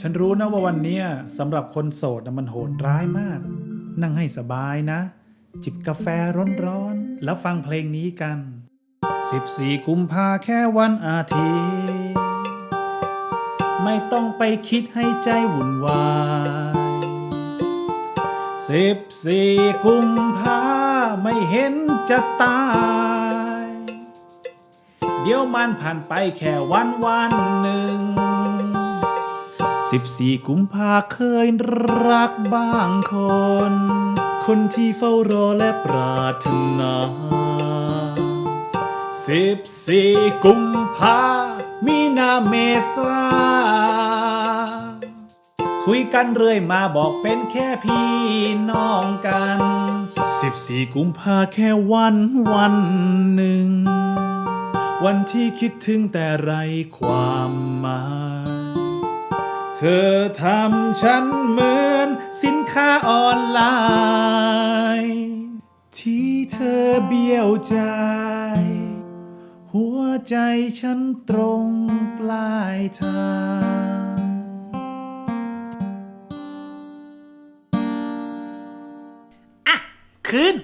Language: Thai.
ฉันรู้นะว่าวันนี้สำหรับคนโสดมันโหดร้ายมาก นั่งให้สบายนะ จิบกาแฟร้อนๆ แล้วฟังเพลงนี้กัน 14 กุมภาแค่วันอาทิตย์ ไม่ต้องไปคิดให้ใจวุ่นวายสิบสี่กุมภาไม่เห็นจะตาย เดี๋ยวมันผ่านไปแค่วันวันหนึ่ง สิบสี่กุมภาเคยรักบางคน คนที่เฝ้ารอและปรารถนาสิบสี่กุมภามีนาเมษาคุยกันเรื่อยมาบอกเป็นแค่พี่น้องกันสิบสี่กุมภาแค่วันวันหนึ่ง วันที่คิดถึงแต่ไรความหมาย เธอทำฉันเหมือนสินค้าออนไลน์ ที่เธอเบี้ยวใจ หัวใจฉันตรงปลายทางอะ คืน